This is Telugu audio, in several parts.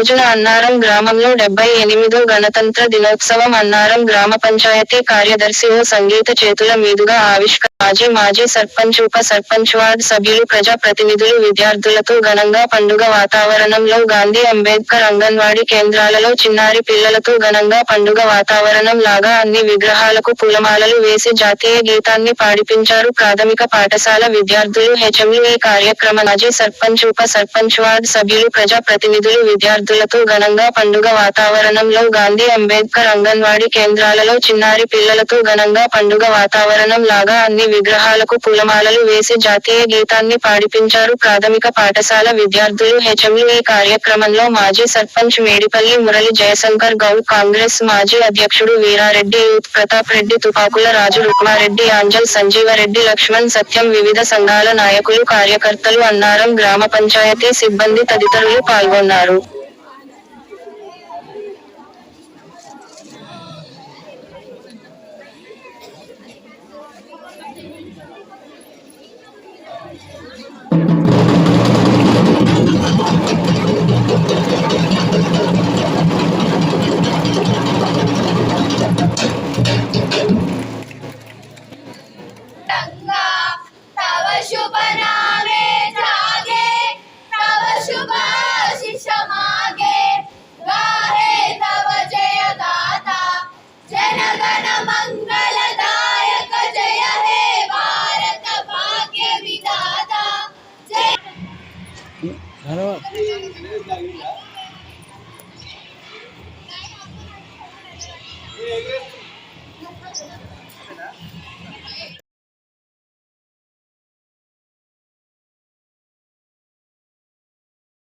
రోజున అన్నారం గ్రామంలో డెబ్బై ఎనిమిదో గణతంత్ర దినోత్సవం అన్నారం గ్రామ పంచాయతీ కార్యదర్శి ఓ సంగీత చేతుల మీదుగా ఆవిష్క మాజీ మాజీ సర్పంచ్ ఉప సర్పంచ్ వార్డ్ సభ్యులు ప్రజా ప్రతినిధులు విద్యార్థులతో ఘనంగా పండుగ వాతావరణంలో గాంధీ అంబేద్కర్ అంగన్వాడీ కేంద్రాలలో చిన్నారి పిల్లలతో ఘనంగా పండుగ వాతావరణం లాగా అన్ని విగ్రహాలకు పూలమాలలు వేసి జాతీయ గీతాన్ని పాడిపించారు ప్రాథమిక పాఠశాల విద్యార్థులు. హెచ్ఎంలు ఈ కార్యక్రమ మాజీ సర్పంచ్ ఉప సర్పంచ్ వార్డ్ సభ్యులు ప్రజా ప్రతినిధులు విద్యార్థులు విద్యార్థులతో ఘనంగా పండుగ వాతావరణంలో గాంధీ అంబేద్కర్ అంగన్వాడీ కేంద్రాలలో చిన్నారి పిల్లలతో ఘనంగా పండుగ వాతావరణం లాగా అన్ని విగ్రహాలకు పూలమాలలు వేసి జాతీయ గీతాన్ని పాడిపించారు ప్రాథమిక పాఠశాల విద్యార్థులు. హెచ్ఎంలు ఈ కార్యక్రమంలో మాజీ సర్పంచ్ మేడిపల్లి మురళి జయశంకర్ గౌడ్ కాంగ్రెస్ మాజీ అధ్యక్షుడు వీరారెడ్డి యూత్ ప్రతాప్ రెడ్డి తుపాకుల రాజు రుక్మారెడ్డి ఆంజల్ సంజీవరెడ్డి లక్ష్మణ్ సత్యం వివిధ సంఘాల నాయకులు కార్యకర్తలు అన్నారం గ్రామ పంచాయతీ సిబ్బంది తదితరులు పాల్గొన్నారు. ధన్యవాద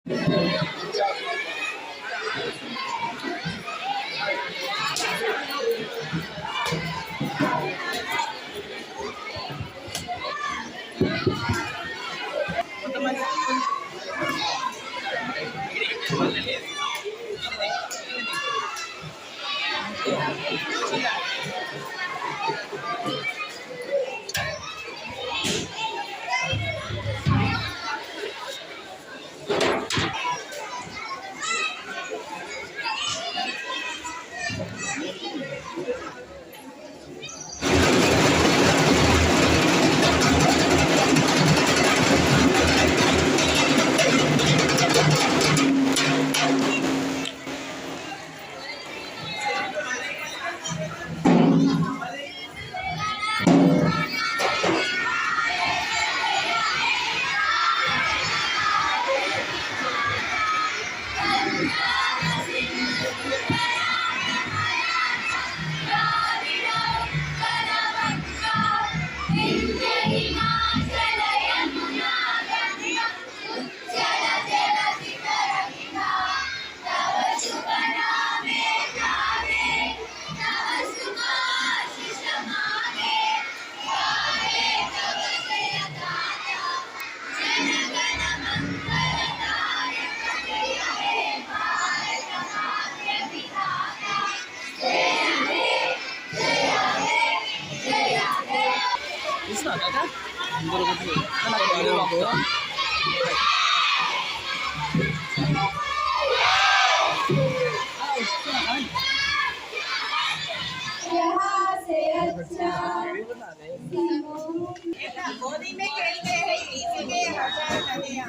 Thank you. exclusive. गोदी में खेलते हैं इसीलिए हज़ार नदियाँ